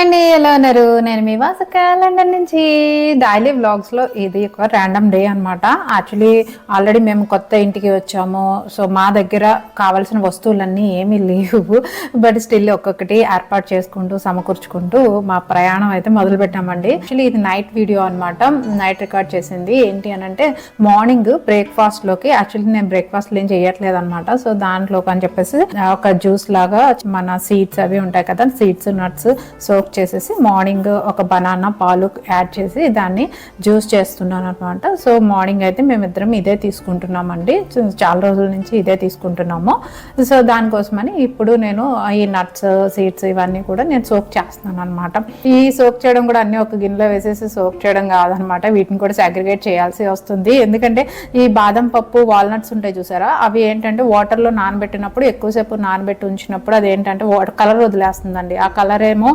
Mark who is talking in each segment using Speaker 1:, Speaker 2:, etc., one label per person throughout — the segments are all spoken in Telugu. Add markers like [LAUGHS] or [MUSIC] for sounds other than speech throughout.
Speaker 1: అండి ఎలా ఉన్నారు? నేను మీ వాసక లండన్ నుంచి. డైలీ వ్లాగ్స్లో ఇది ఒక ర్యాండమ్ డే అన్నమాట. యాక్చువల్లీ ఆల్రెడీ మేము కొత్త ఇంటికి వచ్చాము. సో మా దగ్గర కావాల్సిన వస్తువులన్నీ ఏమీ లేవు. బట్ స్టిల్ ఒక్కొక్కటి ఏర్పాటు చేసుకుంటూ సమకూర్చుకుంటూ మా ప్రయాణం అయితే మొదలు పెట్టామండి. యాక్చువల్లీ ఇది నైట్ వీడియో అనమాట నైట్ రికార్డ్ చేసింది. ఏంటి అని అంటే మార్నింగ్ బ్రేక్ఫాస్ట్లోకి యాక్చువల్లీ నేను బ్రేక్ఫాస్ట్ ఏం చేయట్లేదు అనమాట సో దాంట్లోకి అని చెప్పేసి ఒక జ్యూస్ లాగా మన సీడ్స్ అవి ఉంటాయి కదా సీడ్స్ నట్స్ సో చేసేసి మార్నింగ్ ఒక బనానా పాలు యాడ్ చేసి దాన్ని జ్యూస్ చేస్తున్నాను అనమాట సో మార్నింగ్ అయితే మేమిద్దరం ఇదే తీసుకుంటున్నామండి. సో చాలా రోజుల నుంచి ఇదే తీసుకుంటున్నాము. సో దానికోసమని ఇప్పుడు నేను ఈ నట్స్ సీడ్స్ ఇవన్నీ కూడా నేను సోక్ చేస్తున్నాను అనమాట ఈ సోక్ చేయడం కూడా అన్ని ఒక గిన్నెలో వేసేసి సోక్ చేయడం కాదనమాట వీటిని కూడా సాగ్రిగేట్ చేయాల్సి వస్తుంది. ఎందుకంటే ఈ బాదం పప్పు వాల్నట్స్ ఉంటాయి చూసారా? అవి ఏంటంటే వాటర్లో నానబెట్టినప్పుడు ఎక్కువసేపు నానబెట్టి ఉంచినప్పుడు అది ఏంటంటే వాటర్ కలర్ వదిలేస్తుందండి. ఆ కలర్ ఏమో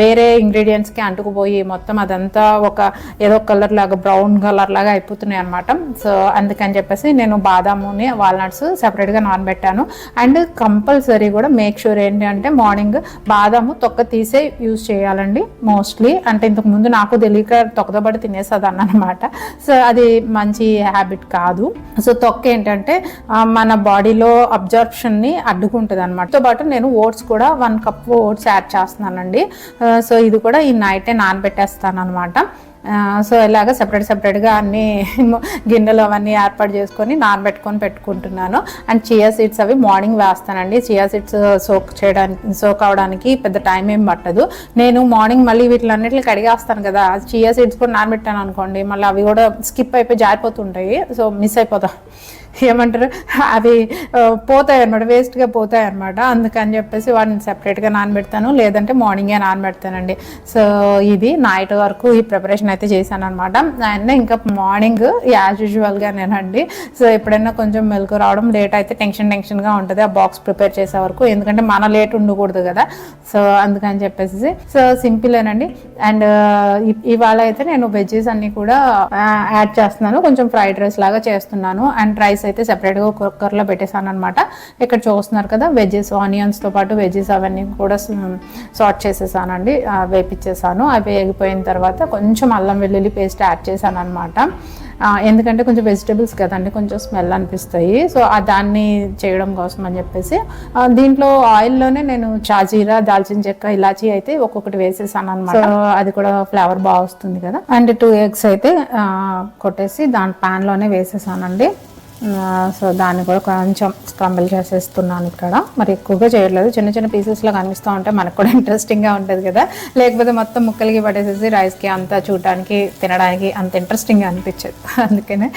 Speaker 1: వేరే ఇంగ్రీడియంట్స్కి అంటుకుపోయి మొత్తం అదంతా ఒక ఏదో కలర్ లాగా బ్రౌన్ కలర్ లాగా అయిపోతున్నాయి అనమాట సో అందుకని చెప్పేసి నేను బాదాముని వాల్నట్స్ సపరేట్గా నానబెట్టాను. అండ్ కంపల్సరీ కూడా మేక్ షూర్ ఏంటి అంటే మార్నింగ్ బాదాము తొక్క తీసే యూజ్ చేయాలండి మోస్ట్లీ అంటే ఇంతకు ముందు నాకు తెలియక తొక్కతో పాటు తినేసేదాన్ని అనమాట సో అది మంచి హ్యాబిట్ కాదు. సో తొక్క ఏంటంటే మన బాడీలో అబ్జర్ప్షన్ని అడ్డుకుంటుంది అనమాట తో పాటు నేను ఓట్స్ కూడా వన్ కప్ ఓట్స్ యాడ్ చేస్తున్నానండి. సో ఇది కూడా ఈ నైటే నానబెట్టేస్తాను అనమాట సో ఇలాగ సెపరేట్ సెపరేట్గా అన్ని [LAUGHS] గిన్నెలు అవన్నీ ఏర్పాటు చేసుకొని నానబెట్టుకొని పెట్టుకుంటున్నాను. అండ్ చియా సీడ్స్ అవి మార్నింగ్ వేస్తానండి. చియా సీడ్స్ సోక్ చేయడానికి సోక్ అవడానికి పెద్ద టైం ఏం పట్టదు. నేను మార్నింగ్ మళ్ళీ వీటిలన్నిటిని కడిగేస్తాను కదా. చియా సీడ్స్ కూడా నానబెట్టాను అనుకోండి మళ్ళీ అవి కూడా స్కిప్ అయిపోయి జారిపోతుంటాయి. సో మిస్ అయిపోతాం. ఏమంటారు? అవి పోతాయి అనమాట వేస్ట్గా పోతాయి అనమాట అందుకని చెప్పేసి వాటిని సెపరేట్గా నానబెడతాను. లేదంటే మార్నింగే నానబెడతానండి. సో ఇది నైట్ వరకు ఈ ప్రిపరేషన్ అయితే చేశాను అనమాట అండ్ ఇంకా మార్నింగ్ యాజ్ యూజువల్గా నేనండి సో ఎప్పుడైనా కొంచెం మెలకు రావడం లేట్ అయితే టెన్షన్ టెన్షన్గా ఉంటుంది. ఆ బాక్స్ ప్రిపేర్ చేసే వరకు. ఎందుకంటే మన లేట్ ఉండకూడదు కదా. సో అందుకని చెప్పేసి. సో సింపులేనండి అండ్ ఇవాళ అయితే నేను వెజ్జెస్ అన్నీ కూడా యాడ్ చేస్తున్నాను. కొంచెం ఫ్రైడ్ రైస్ లాగా చేస్తున్నాను. అండ్ రైస్ అయితే సెపరేట్గా కుక్కర్లో పెట్టేశాను అనమాట ఇక్కడ చూస్తున్నారు కదా వెజ్జెస్ ఆనియన్స్తో పాటు వెజ్జెస్ అవన్నీ కూడా సార్ట్ చేసేసానండి. ఆ, వేపిచ్చేసాను. అవి వేగిపోయిన తర్వాత కొంచెం అల్లం వెల్లుల్లి పేస్ట్ యాడ్ చేశాను అనమాట ఎందుకంటే కొంచెం వెజిటేబుల్స్ కదండి కొంచెం స్మెల్ అనిపిస్తాయి. సో ఆ దాన్ని చేయడం కోసం అని చెప్పేసి దీంట్లో ఆయిల్లోనే నేను చాజీరా దాల్చిన చెక్క ఇలాచీ అయితే ఒక్కొక్కటి వేసేసాను అనమాట అది కూడా ఫ్లేవర్ బాగా వస్తుంది కదా. అండ్ టూ ఎగ్స్ అయితే కొట్టేసి దాని ప్యాన్లోనే వేసేసానండి. సో దాన్ని కూడా కొంచెం స్క్రంబుల్ చేసేస్తున్నాను ఇక్కడ. మరి ఎక్కువగా చేయట్లేదు. చిన్న చిన్న పీసెస్లో కనిపిస్తూ ఉంటే మనకు కూడా ఇంట్రెస్టింగ్గా ఉంటుంది కదా. లేకపోతే మొత్తం ముక్కలకి పడేసేసి రైస్కి అంతా చూడడానికి తినడానికి అంత ఇంట్రెస్టింగ్గా అనిపించదు. [LAUGHS] అందుకనే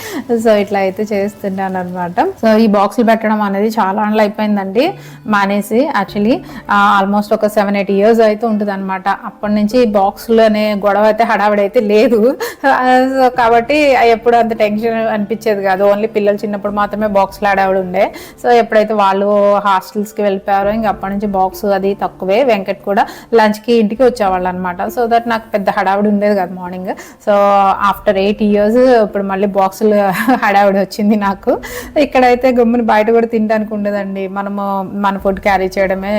Speaker 1: సో ఇట్లా అయితే చేస్తున్నాను అనమాట సో ఈ బాక్సులు పెట్టడం అనేది చాలా అండ్లు అయిపోయిందండి. మానేసి యాక్చువల్లీ ఆల్మోస్ట్ ఒక సెవెన్ ఎయిట్ ఇయర్స్ అయితే ఉంటుంది అనమాట అప్పటి నుంచి బాక్సులు అనే గొడవ అయితే హడావిడి అయితే లేదు. [LAUGHS] సో కాబట్టి ఎప్పుడు అంత టెన్షన్ అనిపించేది కాదు. ఓన్లీ పిల్లలు చిన్న చిన్నప్పుడు మాత్రమే బాక్స్లు ఆడేవాడు ఉండే. సో ఎప్పుడైతే వాళ్ళు హాస్టల్స్కి వెళ్ళిపోయారో ఇంక అప్పటి నుంచి బాక్స్ అది తక్కువే. వెంకట్ కూడా లంచ్కి ఇంటికి వచ్చేవాళ్ళు అనమాట సో దట్ నాకు పెద్ద హడావిడి ఉండేది కదా morning so after eight years ఇప్పుడు మళ్ళీ బాక్సులు హడావిడి వచ్చింది నాకు. ఇక్కడైతే గమ్ముని బయట కూడా తినడానికి ఉండదండి. మనము మన ఫుడ్ క్యారీ చేయడమే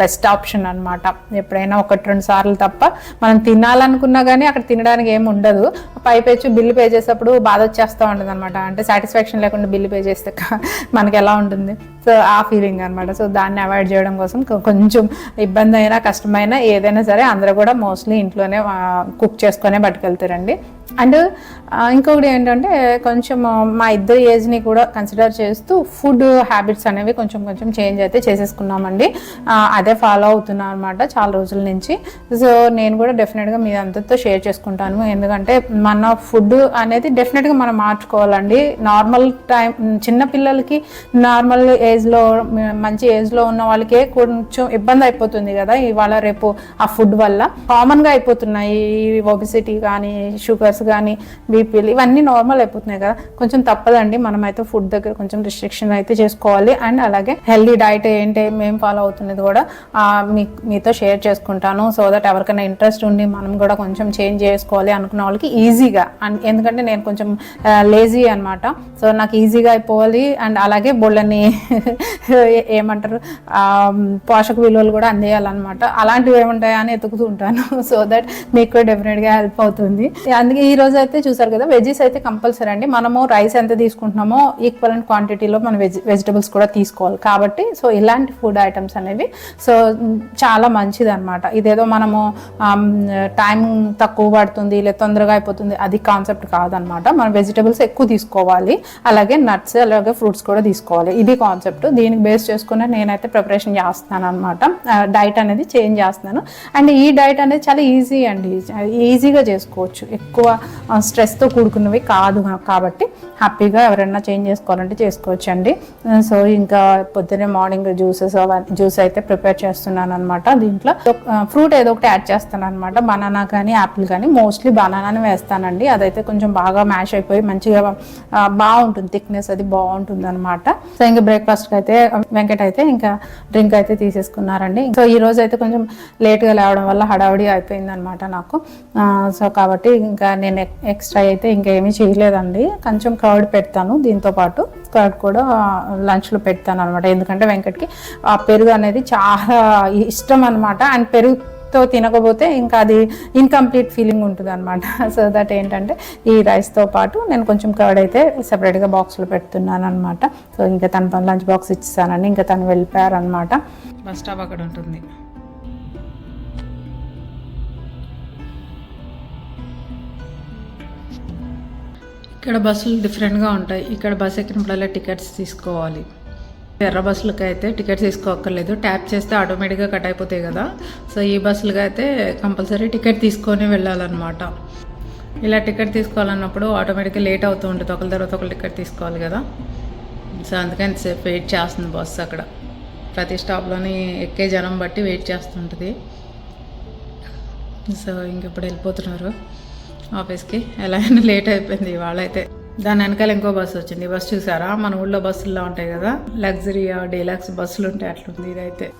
Speaker 1: బెస్ట్ ఆప్షన్ అనమాట ఎప్పుడైనా ఒకటి రెండు సార్లు తప్ప మనం తినాలనుకున్నా కానీ అక్కడ తినడానికి ఏమి ఉండదు. పైపెచ్చు బిల్లు పే చేసేటప్పుడు బాధ వచ్చేస్తూ ఉంటుంది అనమాట అంటే సాటిస్ఫాక్షన్ లేకుండా బిల్లు పే చేస్తే మనకి ఎలా ఉంటుంది? సో ఆ ఫీలింగ్ అనమాట సో దాన్ని అవాయిడ్ చేయడం కోసం కొంచెం ఇబ్బంది అయినా కష్టమైనా ఏదైనా సరే అందరూ కూడా మోస్ట్లీ ఇంట్లోనే కుక్ చేసుకునే పట్టుకెళ్తారండి. అండ్ ఇంకొకటి ఏంటంటే కొంచెం మా ఇద్దరు ఏజ్ని కూడా కన్సిడర్ చేస్తూ ఫుడ్ హ్యాబిట్స్ అనేవి కొంచెం కొంచెం చేంజ్ అయితే చేసేసుకున్నామండి. అదే ఫాలో అవుతున్నాను అనమాట చాలా రోజుల నుంచి. సో నేను కూడా డెఫినెట్గా మీ అందరితో షేర్ చేసుకుంటాను. ఎందుకంటే మన ఫుడ్ అనేది డెఫినెట్గా మనం మార్చుకోవాలండి. నార్మల్ టైం చిన్న పిల్లలకి నార్మల్ ఏజ్లో మంచి ఏజ్లో ఉన్న వాళ్ళకే కొంచెం ఇబ్బంది అయిపోతుంది కదా ఇవాళ రేపు ఆ ఫుడ్ వల్ల. కామన్గా అయిపోతున్నాయి ఒబిసిటీ కానీ షుగర్స్ కానీ బీపీలు ఇవన్నీ నార్మల్ అయిపోతున్నాయి కదా. కొంచెం తప్పదండి. మనమైతే ఫుడ్ దగ్గర కొంచెం రిస్ట్రిక్షన్ అయితే చేసుకోవాలి. అండ్ అలాగే హెల్దీ డైట్ ఏంటి మేము ఫాలో అవుతున్నది కూడా మీ మీతో షేర్ చేసుకుంటాను. సో దట్ ఎవరికైనా ఇంట్రెస్ట్ ఉండి మనం కూడా కొంచెం చేంజ్ చేసుకోవాలి అనుకున్న వాళ్ళకి ఈజీగా అండ్ ఎందుకంటే నేను కొంచెం లేజీ అనమాట సో నాకు ఈజీగా అయిపోవాలి. అండ్ అలాగే బొళ్ళని ఏమంటారు పోషక విలువలు కూడా అందేయాలన్నమాట. అలాంటివి ఏముంటాయా అని ఎతుకుతూ ఉంటాను. [LAUGHS] సో దట్ మీకు కూడా డెఫినెట్గా హెల్ప్ అవుతుంది. అందుకే ఈ రోజు అయితే చూసారు కదా వెజెస్ అయితే కంపల్సరీ అండి. మనము రైస్ ఎంత తీసుకుంటున్నామో ఈక్వల్ అండ్ క్వాంటిటీలో మనం వెజ్ వెజిటబుల్స్ కూడా తీసుకోవాలి. కాబట్టి సో ఇలాంటి ఫుడ్ ఐటమ్స్ అనేవి సో చాలా మంచిది అనమాట ఇదేదో మనము టైం తక్కువ పడుతుంది లేదా తొందరగా అయిపోతుంది అది కాన్సెప్ట్ కాదనమాట మనం వెజిటబుల్స్ ఎక్కువ తీసుకోవాలి. అలాగే నట్స్ అలాగే ఫ్రూట్స్ కూడా తీసుకోవాలి. ఇది కాన్సెప్ట్ దీనికి బేస్ చేసుకుని నేనైతే ప్రిపరేషన్ చేస్తున్నాను అనమాట డైట్ అనేది చేంజ్ చేస్తున్నాను. అండ్ ఈ డైట్ అనేది చాలా ఈజీ అండి. ఈజీగా చేసుకోవచ్చు. ఎక్కువ స్ట్రెస్తో కూడుకున్నవి కాదు కాబట్టి హ్యాపీగా ఎవరైనా చేంజ్ చేసుకోవాలంటే చేసుకోవచ్చు అండి. సో ఇంకా పొద్దున్నే మార్నింగ్ జ్యూసెస్ జ్యూస్ అయితే ప్రిపేర్ చేస్తున్నాను అనమాట దీంట్లో ఫ్రూట్ ఏదో ఒకటి యాడ్ చేస్తాను అనమాట బనానా కానీ యాపిల్ కానీ మోస్ట్లీ బనానాని వేస్తానండి. అదైతే కొంచెం బాగా మ్యాష్ అయిపోయి మంచిగా బాగుంటుంది. థిక్నెస్ అది బాగుంటుంది అనమాట సో ఇంకా బ్రేక్ఫాస్ట్కి అయితే వెంకట అయితే ఇంకా డ్రింక్ అయితే తీసేసుకున్నారండి. సో ఈ రోజు అయితే కొంచెం లేట్గా లేవడం వల్ల హడావిడి అయిపోయింది అనమాట నాకు సో కాబట్టి ఇంకా నేను ఎక్స్ట్రా అయితే ఇంకేమీ చేయలేదండి. కొంచెం కర్డ్ పెడతాను దీంతో పాటు. కర్డ్ కూడా లంచ్లో పెడతాను అనమాట ఎందుకంటే వెంకట్కి ఆ పెరుగు అనేది చాలా ఇష్టం అనమాట అండ్ పెరుగు రైస్తో తినకపోతే ఇంకా అది ఇన్కంప్లీట్ ఫీలింగ్ ఉంటుంది అనమాట సో దట్ ఏంటంటే ఈ రైస్తో పాటు నేను కొంచెం కర్డ్ అయితే సెపరేట్గా బాక్స్లో పెడుతున్నాను అనమాట సో ఇంకా తన లంచ్ బాక్స్ ఇచ్చేసానండి ఇంకా తను వెళ్ళిపోయారనమాట బస్ స్టాప్ అక్కడ ఉంటుంది. ఇక్కడ బస్సులు డిఫరెంట్గా ఉంటాయి. ఇక్కడ బస్ ఎక్కినప్పుడల్లా టికెట్స్ తీసుకోవాలి. ఎర్ర బస్సులకి అయితే టికెట్స్ తీసుకోక్కర్లేదు. ట్యాప్ చేస్తే ఆటోమేటిక్గా కట్ అయిపోతాయి కదా. సో ఈ బస్సులకి అయితే కంపల్సరీ టికెట్ తీసుకొని వెళ్ళాలన్నమాట. ఇలా టికెట్ తీసుకోవాలన్నప్పుడు ఆటోమేటిక్గా లేట్ అవుతూ ఉంటుంది. ఒకరి తర్వాత ఒకరు టికెట్ తీసుకోవాలి కదా. సో అందుకని సేపు వెయిట్ చేస్తుంది బస్సు అక్కడ. ప్రతి స్టాప్లోని ఎక్కే జనం బట్టి వెయిట్ చేస్తుంటుంది. సో ఇంక ఇప్పుడు వెళ్ళిపోతున్నారు. ఆఫీస్కి. ఎలా అయినా లేట్ అయిపోయింది ఇవాళ అయితే దాని వెనకాల ఇంకో బస్సు వచ్చింది. బస్సు చూసారా? మన ఊళ్ళో బస్సుల్లో ఉంటాయి కదా. లగ్జరీ డీలక్స్ బస్సులు ఉంటాయి. అట్లుంది ఇదైతే.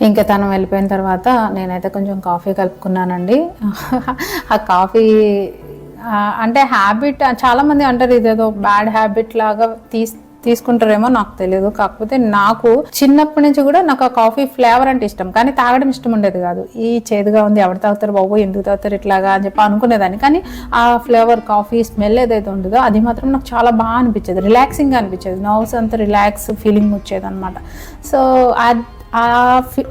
Speaker 1: ఇంకా తను వెళ్ళిపోయిన తర్వాత నేనైతే కొంచెం కాఫీ కలుపుకున్నానండి. ఆ కాఫీ అంటే హ్యాబిట్ చాలామంది అంటారు ఇదేదో బ్యాడ్ హ్యాబిట్ లాగా తీసి తీసుకుంటారేమో నాకు తెలియదు కాకపోతే నాకు చిన్నప్పటి నుంచి కూడా నాకు ఆ కాఫీ ఫ్లేవర్ అంటే ఇష్టం. కానీ తాగడం ఇష్టం ఉండేది కాదు. ఈ చేదుగా ఉంది ఎవరు తాగుతారు బాబు ఎందుకు తాగుతారు ఇట్లాగా అని చెప్పి అనుకునేదాన్ని. కానీ ఆ ఫ్లేవర్ కాఫీ స్మెల్ ఏదైతే ఉండదో అది మాత్రం నాకు చాలా బాగా అనిపించేది. రిలాక్సింగ్ అనిపించేది. నర్వ్స్ అంతా రిలాక్స్ ఫీలింగ్ వచ్చేది అనమాట సో ఆ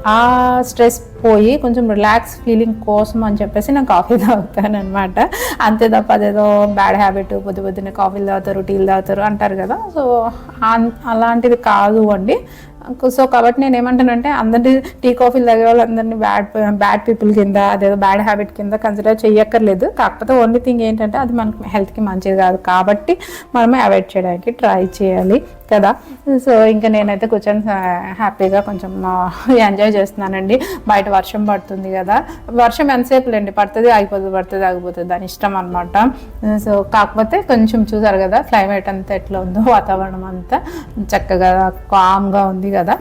Speaker 1: ఆ స్ట్రెస్ పోయి కొంచెం రిలాక్స్ ఫీలింగ్ కోసం అని చెప్పేసి నేను కాఫీ [LAUGHS] తాగుతాను అనమాట అంతే తప్ప అదేదో బ్యాడ్ హ్యాబిట్ పొద్దు పొద్దున్నే కాఫీలు తాగుతారు టీలు తాగుతారు అంటారు కదా. సో అన్- అలాంటిది కాదు అండి. సో కాబట్టి నేను ఏమంటానంటే అందరి టీ కాఫీలు తాగే వాళ్ళందరినీ బ్యాడ్ బ్యాడ్ పీపుల్ కింద అదేదో బ్యాడ్ హ్యాబిట్ కింద కన్సిడర్ చేయక్కర్లేదు కాకపోతే ఓన్లీ థింగ్ ఏంటంటే అది మనకి హెల్త్కి మంచిది కాదు. కాబట్టి మనమే అవాయిడ్ చేయడానికి ట్రై చేయాలి కదా. సో ఇంకా నేనైతే కూర్చొని హ్యాపీగా కొంచెం ఎంజాయ్ చేస్తున్నానండి. బయట వర్షం పడుతుంది కదా. వర్షం ఎంతసేపు లేండి పడుతుంది ఆగిపోతుంది పడుతుంది ఆగిపోతుంది. దాని ఇష్టం అనమాట సో కాకపోతే కొంచెం చూసారు కదా క్లైమేట్ అంతా ఎట్లా ఉందో వాతావరణం అంతా. చక్కగా కామ్గా ఉంది. కదా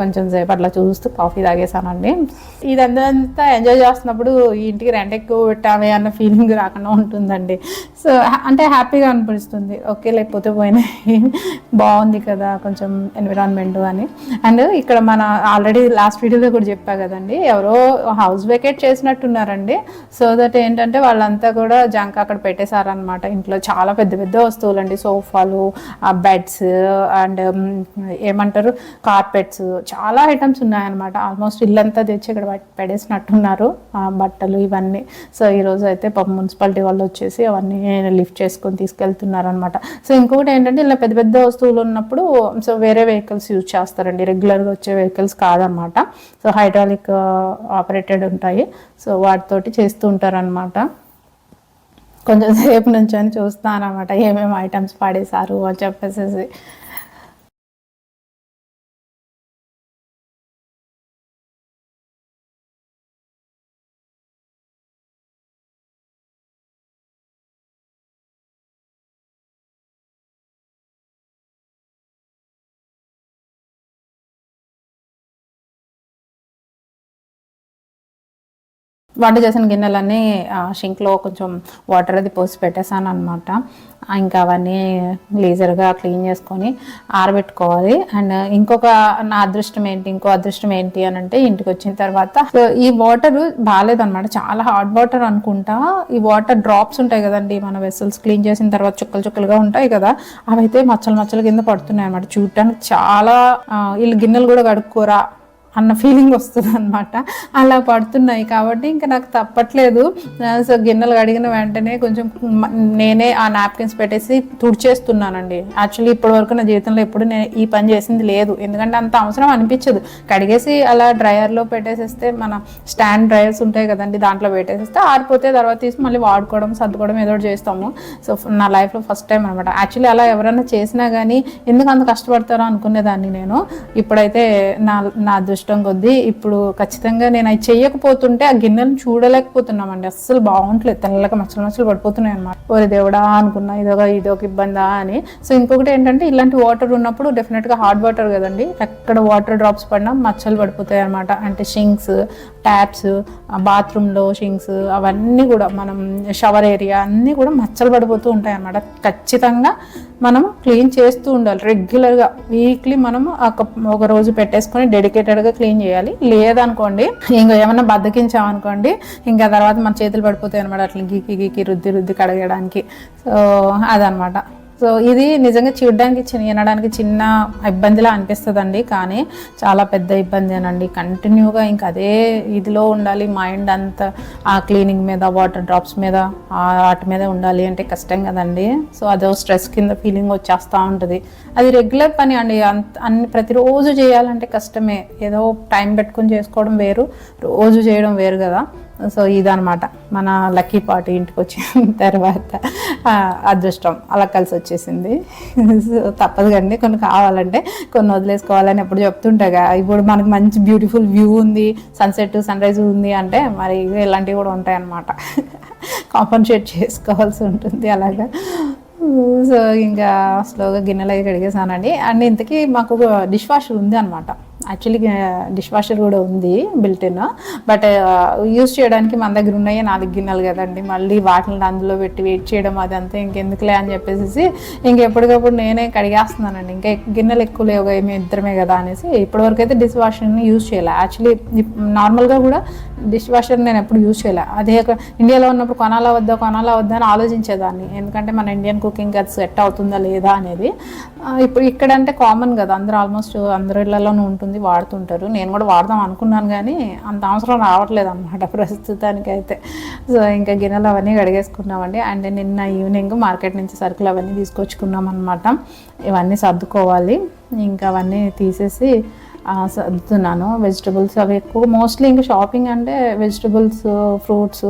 Speaker 1: కొంచెం సేపు అట్లా చూస్తూ కాఫీ తాగేసానండి ఇదంతా ఎంజాయ్ చేస్తున్నప్పుడు ఇంటికి రెంట్ ఎక్కువ పెట్టామే అన్న ఫీలింగ్ రాకుండా ఉంటుందండి. సో అంటే హ్యాపీగా అనిపిస్తుంది. ఓకే లేకపోతే పోయినాయి బాగుంది కదా కొంచెం ఎన్విరాన్మెంట్ అని. అండ్ ఇక్కడ మన ఆల్రెడీ లాస్ట్ వీడియోలో కూడా చెప్పా కదండి ఎవరో హౌస్ వెకేట్ చేసినట్టున్నారండి. సో దట్ ఏంటంటే వాళ్ళంతా కూడా జంక్ అక్కడ పెట్టేశారనమాట ఇంట్లో చాలా పెద్ద పెద్ద వస్తువులు అండి సోఫాలు బెడ్స్ అండ్ ఏమంటారు కార్పెట్స్ చాలా ఐటమ్స్ ఉన్నాయన్నమాట. ఆల్మోస్ట్ ఇల్లంతా తెచ్చి ఇక్కడ పట్- పడేసినట్టున్నారు ఆ, బట్టలు ఇవన్నీ. సో ఈరోజు అయితే పాప మున్సిపాలిటీ వాళ్ళు వచ్చేసి అవన్నీ లిఫ్ట్ చేసుకొని తీసుకెళ్తున్నారు అనమాట సో ఇంకొకటి ఏంటంటే ఇలా పెద్ద పెద్ద వస్తువులు ఉన్నప్పుడు సో వేరే వెహికల్స్ యూజ్ చేస్తారండి. రెగ్యులర్గా వచ్చే వెహికల్స్ కాదనమాట సో హైడ్రాలిక్ ఆపరేటెడ్ ఉంటాయి. సో వాటితోటి చేస్తూ ఉంటారనమాట కొంచెం సేపు నుంచి అని చూస్తాను అనమాట ఏమేమి ఐటమ్స్ పాడేశారు అని చెప్పేసి వంట చేసిన గిన్నెలన్నీ షింక్లో కొంచెం వాటర్ అది పోసి పెట్టేశాను అనమాట ఇంకా అవన్నీ లేజర్గా క్లీన్ చేసుకొని ఆరబెట్టుకోవాలి. అండ్ ఇంకొక నా అదృష్టం ఏంటి ఇంకో అదృష్టం ఏంటి అని అంటే ఇంటికి వచ్చిన తర్వాత సో ఈ వాటర్ బాగాలేదనమాట చాలా హాట్ వాటర్ అనుకుంటా. ఈ వాటర్ డ్రాప్స్ ఉంటాయి కదండి మన వెసల్స్ క్లీన్ చేసిన తర్వాత చుక్కలు చుక్కలుగా ఉంటాయి కదా. అవైతే మచ్చలు మచ్చలు కింద పడుతున్నాయి అనమాట చూడటానికి చాలా వీళ్ళు గిన్నెలు కూడా కడుక్కోరా అన్న ఫీలింగ్ వస్తుంది అనమాట అలా పడుతున్నాయి కాబట్టి ఇంకా నాకు తప్పట్లేదు. సో గిన్నెలు కడిగిన వెంటనే కొంచెం నేనే ఆ నాప్కిన్స్ పెట్టేసి తుడిచేస్తున్నానండి. యాక్చువల్లీ ఇప్పటి వరకు నా జీవితంలో ఎప్పుడు నేను ఈ పని చేసింది లేదు. ఎందుకంటే అంత అవసరం అనిపించదు. కడిగేసి అలా డ్రయర్లో పెట్టేసేస్తే మన స్టాండ్ డ్రయర్స్ ఉంటాయి కదండి దాంట్లో పెట్టేసేస్తే ఆరిపోతే తర్వాత తీసి మళ్ళీ వాడుకోవడం సర్దుకోవడం ఏదో చేస్తాము. సో నా లైఫ్లో ఫస్ట్ టైం అనమాట యాక్చువల్లీ అలా ఎవరైనా చేసినా కానీ ఎందుకు అంత కష్టపడతారో అనుకునేదాన్ని నేను. ఇప్పుడైతే నా నా దృష్టి అదృష్టం కొద్దీ ఇప్పుడు ఖచ్చితంగా నేను అది చెయ్యకపోతుంటే ఆ గిన్నెలను చూడలేకపోతున్నామండి. అస్సలు బాగుంటలేదు. తెల్లగా మచ్చలు మచ్చలు పడిపోతున్నాయి అనమాట ఓరి దేవుడా అనుకున్నా ఇదొక ఇదొక ఇబ్బందా అని. సో ఇంకొకటి ఏంటంటే ఇలాంటి వాటర్ ఉన్నప్పుడు డెఫినెట్గా హాట్ వాటర్ కదండి. ఎక్కడ వాటర్ డ్రాప్స్ పడినా మచ్చలు పడిపోతాయి అనమాట అంటే షింక్స్ ట్యాప్స్ బాత్రూంలో షింక్స్ అవన్నీ కూడా మనం షవర్ ఏరియా అన్నీ కూడా మచ్చలు పడిపోతూ ఉంటాయి అనమాట ఖచ్చితంగా మనం క్లీన్ చేస్తూ ఉండాలి. రెగ్యులర్గా వీక్లీ మనం ఒక రోజు పెట్టేసుకొని డెడికేటెడ్గా క్లీన్ చేయాలి. లేదనుకోండి ఇంకా ఏమైనా బద్దకించామనుకోండి ఇంకా తర్వాత మన చేతులు పడిపోతాయి అనమాట అట్లా గీకి గీకి రుద్ది రుద్ది కడగడానికి. సో అదనమాట సో ఇది నిజంగా చూడడానికి చిన్న వినడానికి చిన్న ఇబ్బందిలా అనిపిస్తుందండి. కానీ చాలా పెద్ద ఇబ్బంది అనండి. కంటిన్యూగా ఇంకా అదే ఇదిలో ఉండాలి. మైండ్ అంతా ఆ క్లీనింగ్ మీద వాటర్ డ్రాప్స్ మీద ఆ వాటి మీద ఉండాలి అంటే కష్టం కదండి. సో అదో స్ట్రెస్ కింద ఫీలింగ్ వచ్చేస్తూ ఉంటుంది. అది రెగ్యులర్ పని అండి. అంత అన్ని ప్రతిరోజు చేయాలంటే కష్టమే. ఏదో టైం పెట్టుకొని చేసుకోవడం వేరు. రోజు చేయడం వేరు కదా. సో ఇదనమాట మన లక్కీ పార్టీ ఇంటికి వచ్చిన [LAUGHS] తర్వాత అదృష్టం. అలా కలిసి వచ్చేసింది. సో తప్పదు కండి కొన్ని కావాలంటే కొన్ని వదిలేసుకోవాలని ఎప్పుడు చెప్తుంటాగా ఇప్పుడు మనకి మంచి బ్యూటిఫుల్ వ్యూ ఉంది సన్సెట్ సన్ రైజ్ ఉంది అంటే మరి ఇలాంటివి కూడా ఉంటాయన్నమాట. [LAUGHS] కాంపన్సేట్ చేసుకోవాల్సి ఉంటుంది అలాగా. సో ఇంకా స్లోగా గిన్నెలు అయితే కడిగేసానండి. అండ్ ఇంతకీ మాకు డిష్ వాష్ ఉంది అనమాట యాక్చువల్లీ డిష్ వాషర్ కూడా ఉంది బిల్టిన్ బట్ యూస్ చేయడానికి మన దగ్గర ఉన్నాయి నాలుగు గిన్నెలు కదండి. మళ్ళీ వాటిని అందులో పెట్టి వెయిట్ చేయడం అదంతా ఇంకెందుకులే అని చెప్పేసి ఇంకెప్పటికప్పుడు నేనే కడిగేస్తున్నానండి. ఇంకా గిన్నెలు ఎక్కువ లేవు మేము ఇద్దరమే కదా అనేసి ఇప్పటివరకు అయితే డిష్ వాషర్ని యూజ్ చేయలే యాక్చువల్లీ నార్మల్గా కూడా డిష్ వాషర్ నేను ఎప్పుడు యూజ్ చేయలే. అదే ఇండియాలో ఉన్నప్పుడు కొనాలా వద్దా కొనాలా వద్దా అని ఆలోచించేదాన్ని. ఎందుకంటే మన ఇండియన్ కుకింగ్ అది సెట్ అవుతుందా లేదా అనేది. ఇప్పుడు ఇక్కడ అంటే కామన్ కదా అందరూ ఆల్మోస్ట్ అందరిలోనూ ఉంటుంది ఉంది వాడుతుంటారు. నేను కూడా వాడదాం అనుకున్నాను కానీ అంత అవసరం రావట్లేదు అనమాట ప్రస్తుతానికి అయితే సో ఇంకా గిన్నెలు అవన్నీ కడిగేసుకున్నామండి. అండ్ నిన్న ఈవినింగ్ మార్కెట్ నుంచి సరుకులు అవన్నీ తీసుకొచ్చుకున్నాం అనమాట ఇవన్నీ సర్దుకోవాలి. ఇంకా అవన్నీ తీసేసి సర్దుతున్నాను వెజిటబుల్స్ అవి ఎక్కువ మోస్ట్లీ ఇంకా షాపింగ్ అంటే వెజిటబుల్స్ ఫ్రూట్స్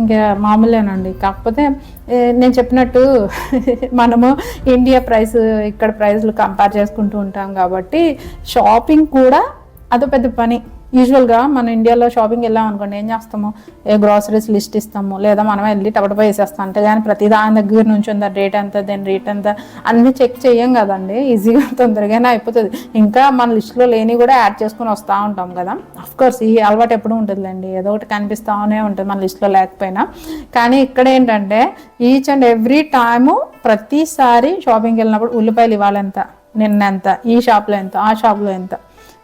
Speaker 1: ఇంకా మామూలేనండి. కాకపోతే నేను చెప్పినట్టు [LAUGHS] మనము ఇండియా ప్రైస్ ఇక్కడ ప్రైస్లు కంపేర్ చేసుకుంటూ ఉంటాం కాబట్టి షాపింగ్ కూడా అదో పెద్ద పని. యూజువల్గా మన ఇండియాలో షాపింగ్ వెళ్ళాం అనుకోండి ఏం చేస్తాము? ఏ గ్రాసరీస్ లిస్ట్ ఇస్తాము? లేదా మనం వెళ్ళి టపటపా వేసేస్తాం. అంటే కానీ ప్రతి దాని దగ్గర నుంచి ఉందా రేట్ ఎంత దాని రేట్ ఎంత? అన్నీ చెక్ చేయం కదండి. ఈజీగా తొందరగానే అయిపోతుంది. ఇంకా మన లిస్ట్లో లేని కూడా యాడ్ చేసుకుని వస్తూ ఉంటాం కదా. కోర్స్ ఈ అలవాటు ఎప్పుడు ఉంటుందిలేండి. ఏదో ఒకటి కనిపిస్తూనే ఉంటుంది మన లిస్ట్లో లేకపోయినా. కానీ ఇక్కడ ఏంటంటే ఈచ్ అండ్ ఎవ్రీ టైము ప్రతిసారి షాపింగ్కి వెళ్ళినప్పుడు ఉల్లిపాయలు ఇవ్వాలి ఎంత? నిన్న ఎంత? ఈ షాప్లో ఎంత? ఆ షాప్లో ఎంత?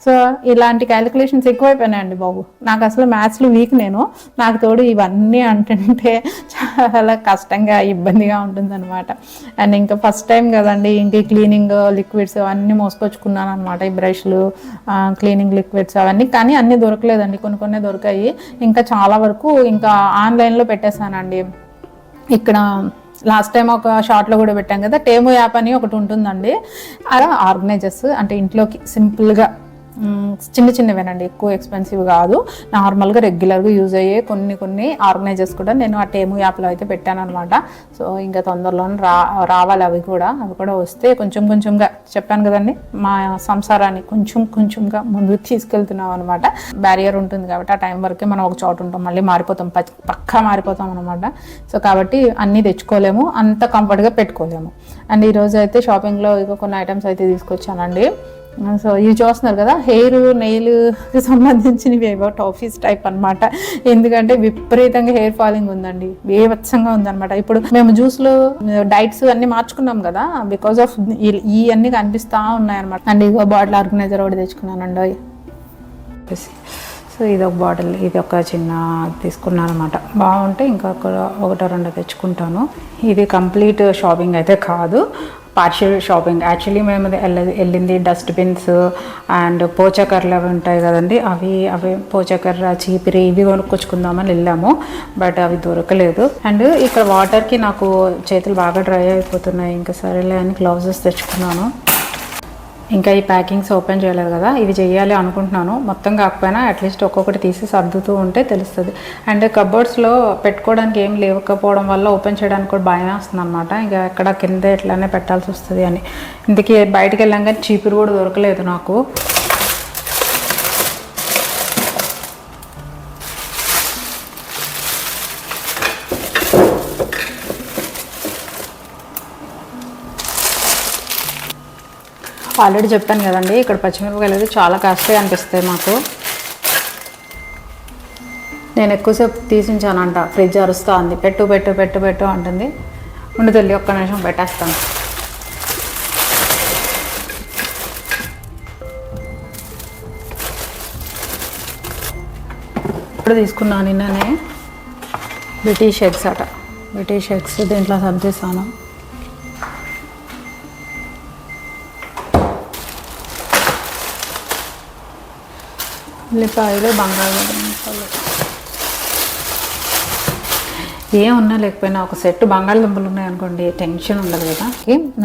Speaker 1: సో ఇలాంటి క్యాలిక్యులేషన్స్ ఎక్కువైపోయినాయండి బాబు. నాకు అసలు మ్యాథ్స్లో వీక్ నేను. నాకు తోడు ఇవన్నీ అంటుంటే చాలా కష్టంగా ఇబ్బందిగా ఉంటుందన్నమాట. అండ్ ఇంకా ఫస్ట్ టైం కదండి ఇంక క్లీనింగ్ లిక్విడ్స్ అవన్నీ మోసుకొచ్చుకున్నాను అనమాట ఈ బ్రష్లు క్లీనింగ్ లిక్విడ్స్ అవన్నీ. కానీ అన్నీ దొరకలేదండి. కొన్ని కొన్ని దొరికాయి. ఇంకా చాలా వరకు ఇంకా ఆన్లైన్లో పెట్టేశానండి. ఇక్కడ లాస్ట్ టైం ఒక షార్ట్లో కూడా పెట్టాం కదా టేమో యాప్ అని ఒకటి ఉంటుందండి. అలా ఆర్గనైజర్స్ అంటే ఇంట్లోకి సింపుల్గా చిన్న చిన్నవేనండి ఎక్కువ ఎక్స్పెన్సివ్ కాదు. నార్మల్గా రెగ్యులర్గా యూజ్ అయ్యే కొన్ని కొన్ని ఆర్గనైజర్స్ కూడా నేను ఆ టేము యాప్లో అయితే పెట్టాను అనమాట సో ఇంకా తొందరలోనే రా రావాలి అవి కూడా. అవి కూడా వస్తే కొంచెం కొంచెంగా చెప్పాను కదండి మా సంసారాన్ని కొంచెం కొంచెంగా ముందుకు తీసుకెళ్తున్నాం అనమాట బ్యారియర్ ఉంటుంది కాబట్టి ఆ టైం వరకే మనం ఒక చోట ఉంటాం మళ్ళీ మారిపోతాం పక్కా మారిపోతాం అనమాట సో కాబట్టి అన్నీ తెచ్చుకోలేము అంత కంఫర్ట్గా పెట్టుకోలేము. అండ్ ఈరోజు అయితే షాపింగ్లో ఇక కొన్ని ఐటమ్స్ అయితే తీసుకొచ్చానండి. సో ఇవి చూస్తున్నారు కదా హెయిర్ నెయిల్కి సంబంధించినవి ఏవో టాఫీస్ టైప్ అనమాట ఎందుకంటే విపరీతంగా హెయిర్ ఫాలింగ్ ఉందండి. బేవత్సంగా ఉందన్నమాట. ఇప్పుడు మేము జ్యూస్లు డైట్స్ అన్ని మార్చుకున్నాం కదా బికాస్ ఆఫ్ ఈ అన్ని కనిపిస్తూ ఉన్నాయన్నమాట. అండ్ ఇదిగో బాటిల్ ఆర్గనైజర్ ఒకటి తెచ్చుకున్నానండి. సో ఇది ఒక బాటిల్ ఇది ఒక చిన్న తీసుకున్నాను అనమాట బాగుంటే ఇంకా ఒకటో రెండో తెచ్చుకుంటాను. ఇది కంప్లీట్ షాపింగ్ అయితే కాదు. పార్షియల్ షాపింగ్ యాక్చువల్లీ మేము వెళ్ళింది డస్ట్బిన్స్ అండ్ పోచకర్రలు అవి ఉంటాయి కదండి అవి అవి పోచకర్ర చీపిరి ఇవి కొనుక్కొచ్చుకుందామని వెళ్ళాము బట్ అవి దొరకలేదు. అండ్ ఇక్కడ వాటర్కి నాకు చేతులు బాగా డ్రై అయిపోతున్నాయి ఇంకా సరేలే అని గ్లౌజెస్ తెచ్చుకున్నాను. ఇంకా ఈ ప్యాకింగ్స్ ఓపెన్ చేయలేదు కదా ఇవి చేయాలి అనుకుంటున్నాను. మొత్తం కాకపోయినా అట్లీస్ట్ ఒక్కొక్కటి తీసి సర్దుతూ ఉంటే తెలుస్తుంది. అండ్ కబోర్డ్స్లో పెట్టుకోవడానికి ఏం లేకపోవడం వల్ల ఓపెన్ చేయడానికి కూడా భయం వస్తుంది అనమాట ఇంకా ఎక్కడ కింద ఎట్లానే పెట్టాల్సి వస్తుంది అని. ఇందుకే బయటకు వెళ్ళాం కానీ చీపురు కూడా దొరకలేదు నాకు. ఆల్రెడీ చెప్పాను కదండి. ఇక్కడ పచ్చిమిరపకాయలు అయితే చాలా కాస్ట్లీ అనిపిస్తాయి మాకు. నేను ఎక్కువసేపు తీసించానంట. ఫ్రిడ్జ్ అరుస్తా ఉంది పెట్టు పెట్టు పెట్టు పెట్టు అంటుంది. ఉండి తల్లి ఒక్క నిమిషం పెట్టేస్తాను. ఇప్పుడు తీసుకున్నాను నిన్ననే. బ్రిటిష్ ఎగ్స్ అట. బ్రిటిష్ ఎగ్స్ దీంట్లో సర్దిస్తాను ఉల్లిపాయలు బంగాళదుంపలు. ఏం ఉన్నా లేకపోయినా ఒక సెట్ బంగాళదుంపలు ఉన్నాయనుకోండి టెన్షన్ ఉండదు కదా.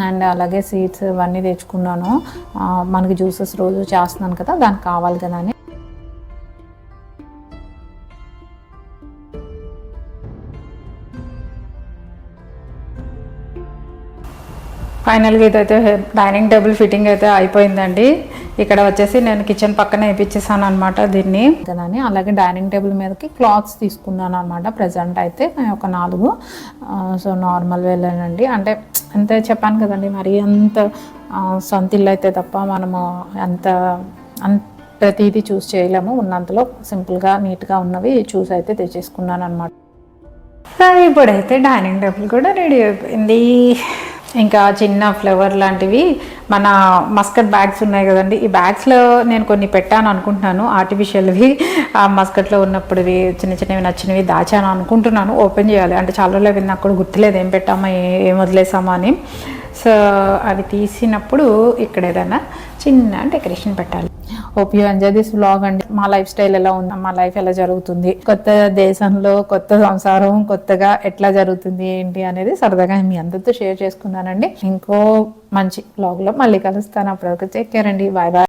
Speaker 1: అండ్ అలాగే సీడ్స్ ఇవన్నీ తెచ్చుకున్నాను. మనకి జ్యూసెస్ రోజు చేస్తున్నాను కదా దానికి కావాలి కదా అని. ఫైనల్గా ఇదైతే డైనింగ్ టేబుల్ ఫిట్టింగ్ అయితే అయిపోయిందండి. ఇక్కడ వచ్చేసి నేను కిచెన్ పక్కనే వేయించేసాను అనమాట దీన్ని. అని అలాగే డైనింగ్ టేబుల్ మీదకి క్లాత్స్ తీసుకున్నాను అనమాట ప్రజెంట్ అయితే ఒక నాలుగు సో నార్మల్ వెళ్ళానండి అంటే అంతే చెప్పాను కదండి మరి అంత సొంత ఇల్లు అయితే తప్ప మనము అంత అంత ప్రతిదీ చూస్ చేయలేము. ఉన్నంతలో సింపుల్గా నీట్గా ఉన్నవి చూస్ అయితే తెచ్చేసుకున్నాను అనమాట సరే ఇప్పుడైతే డైనింగ్ టేబుల్ కూడా రెడీ అయిపోయింది. ఇంకా చిన్న ఫ్లవర్ లాంటివి. మన మస్కట్ బ్యాగ్స్ ఉన్నాయి కదండి. ఈ బ్యాగ్స్లో నేను కొన్ని పెట్టాను అనుకుంటున్నాను. ఆర్టిఫిషియల్వి ఆ మస్కట్లో ఉన్నప్పుడువి చిన్న చిన్నవి నచ్చినవి దాచాను అనుకుంటున్నాను. ఓపెన్ చేయాలి. అంటే చాలా రోజులు అవి నాకు కూడా గుర్తులేదు ఏం పెట్టామా ఏం వదిలేసామా అని. సో అవి తీసినప్పుడు ఇక్కడ ఏదైనా చిన్న డెకరేషన్ పెట్టాలి. Hope you enjoy this blog అండి. మా లైఫ్ స్టైల్ ఎలా ఉంది? మా లైఫ్ ఎలా జరుగుతుంది? కొత్త దేశంలో కొత్త సంసారం కొత్తగా ఎట్లా జరుగుతుంది ఏంటి అనేది సరదాగా మీ అందరితో షేర్ చేసుకున్నానండి. ఇంకో మంచి వ్లాగ్లో మళ్ళీ కలుస్తాను. అప్పటివరకు చెక్ కేర్ అండి. Bye bye